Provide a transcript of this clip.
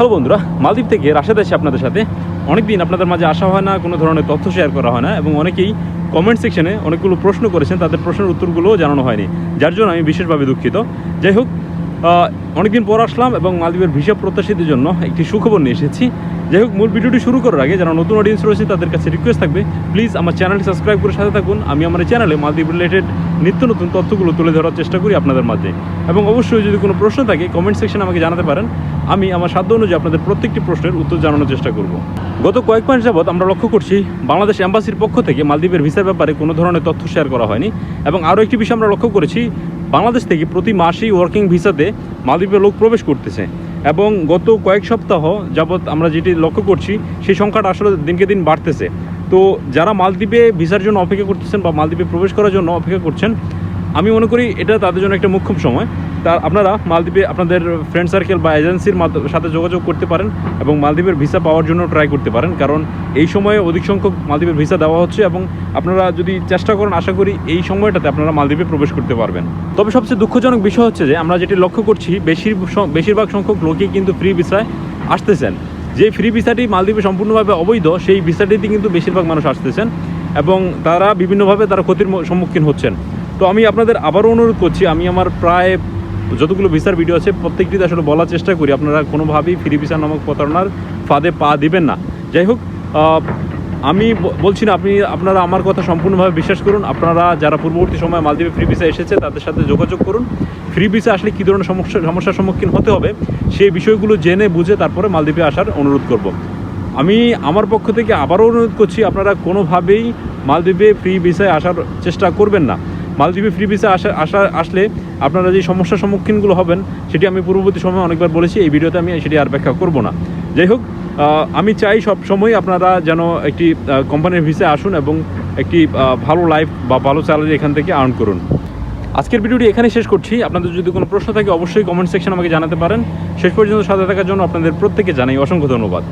Hello বন্ধুরা, মালদ্বীপ থেকে রাশেদ আছি আপনাদের সাথে। অনেকদিন আপনাদের মাঝে আসা হয় না, কোনো ধরনের তথ্য শেয়ার করা হয় না, এবং অনেকেই কমেন্ট সেকশনে অনেকগুলো প্রশ্ন করেছেন, তাদের প্রশ্নের উত্তরগুলোও জানানো হয়নি, যার জন্য আমি বিশেষভাবে দুঃখিত। যাই হোক অনেকদিন পর আসলাম এবং মালদ্বীপের ভিসা প্রত্যাশীদের জন্য একটি সুখবর নিয়ে এসেছি। যাই হোক, মূল ভিডিওটি শুরু করার আগে যারা নতুন অডিয়েন্স রয়েছে, তাদের কাছে রিকোয়েস্ট থাকবে প্লিজ আমার চ্যানেলটি সাবস্ক্রাইব করে সাথে থাকুন। আমি আমার চ্যানেলে মালদ্বীপ রিলেটেড নিত্য নতুন তথ্যগুলো তুলে ধরার চেষ্টা করি আপনাদের মাঝে এবং অবশ্যই যদি কোনো প্রশ্ন থাকে কমেন্ট সেকশনে আমাকে জানাতে পারেন। আমি আমার সাধ্য অনুযায়ী আপনাদের প্রত্যেকটি প্রশ্নের উত্তর জানানোর চেষ্টা করব। গত কয়েক মাস যাবৎ আমরা লক্ষ্য করছি, বাংলাদেশ এম্বাসির পক্ষ থেকে মালদ্বীপের ভিসার ব্যাপারে কোনো ধরনের তথ্য শেয়ার করা হয়নি। এবং আরও একটি বিষয় আমরা লক্ষ্য করেছি, বাংলাদেশ থেকে প্রতি মাসেই ওয়ার্কিং ভিসাতে মালদ্বীপের লোক প্রবেশ করতেছে। এবং গত কয়েক সপ্তাহ যাবৎ আমরা যেটি লক্ষ্য করছি, সেই সংখ্যাটা আসলে দিনকে দিন বাড়তেছে। তো যারা মালদ্বীপে ভিসার জন্য অপেক্ষা করতেছেন বা মালদ্বীপে প্রবেশ করার জন্য অপেক্ষা করছেন, আমি মনে করি এটা তাদের জন্য একটা মুখ্যম সময়। তা আপনারা মালদ্বীপে আপনাদের ফ্রেন্ড সার্কেল বা এজেন্সির সাথে যোগাযোগ করতে পারেন এবং মালদ্বীপের ভিসা পাওয়ার জন্য ট্রাই করতে পারেন। কারণ এই সময়ে অধিক সংখ্যক মালদ্বীপের ভিসা দেওয়া হচ্ছে এবং আপনারা যদি চেষ্টা করেন, আশা করি এই সময়টাতে আপনারা মালদ্বীপে প্রবেশ করতে পারবেন। তবে সবচেয়ে দুঃখজনক বিষয় হচ্ছে যে, আমরা যেটি লক্ষ্য করছি, বেশির বেশিরভাগ সংখ্যক লোকই কিন্তু ফ্রি ভিসায় আসতেছেন। যে ফ্রি ভিসাটি মালদ্বীপে সম্পূর্ণভাবে অবৈধ, সেই ভিসাটিতে কিন্তু বেশিরভাগ মানুষ আসতেছেন এবং তারা বিভিন্নভাবে তারা ক্ষতির সম্মুখীন হচ্ছেন। তো আমি আপনাদের আবারও অনুরোধ করছি, আমি আমার প্রায় যতগুলো ভিসার ভিডিও আছে, প্রত্যেকটিতে আসলে বলার চেষ্টা করি। আপনারা কোনোভাবেই ফ্রি ভিসা নামক প্রতারণার ফাঁদে পা দিবেন না। যাই হোক আমি বলছি না, আপনি, আপনারা আমার কথা সম্পূর্ণভাবে বিশ্বাস করুন। আপনারা যারা পূর্ববর্তী সময় মালদ্বীপে ফ্রি ভিসা এসেছে, তাদের সাথে যোগাযোগ করুন। ফ্রি ভিসা আসলে কী ধরনের সমস্যা, সমস্যার সম্মুখীন হতে হবে, সেই বিষয়গুলো জেনে বুঝে তারপরে মালদ্বীপে আসার অনুরোধ করব। আমি আমার পক্ষ থেকে আবারও অনুরোধ করছি, আপনারা কোনোভাবেই মালদ্বীপে ফ্রি ভিসায় আসার চেষ্টা করবেন না। মালদ্বীপে ফ্রি ভিসা আসা আসা, আসলে আপনারা যে সমস্যার সম্মুখীনগুলো হবেন, সেটি আমি পূর্ববর্তী সময় অনেকবার বলেছি, এই ভিডিওতে আমি সেটি আর ব্যাখ্যা করব না। যাই হোক আমি চাই সব সময় আপনারা যেন একটি কোম্পানির ভিসায় আসুন এবং একটি ভালো লাইফ বা ভালো স্যালারি এখান থেকে আর্ন করুন। আজকের ভিডিওটি এখানে শেষ করছি। আপনাদের যদি কোনো প্রশ্ন থাকে, অবশ্যই কমেন্ট সেকশন আমাকে জানাতে পারেন। শেষ পর্যন্ত সাথে থাকার জন্য আপনাদের প্রত্যেকে জানাই অসংখ্য ধন্যবাদ।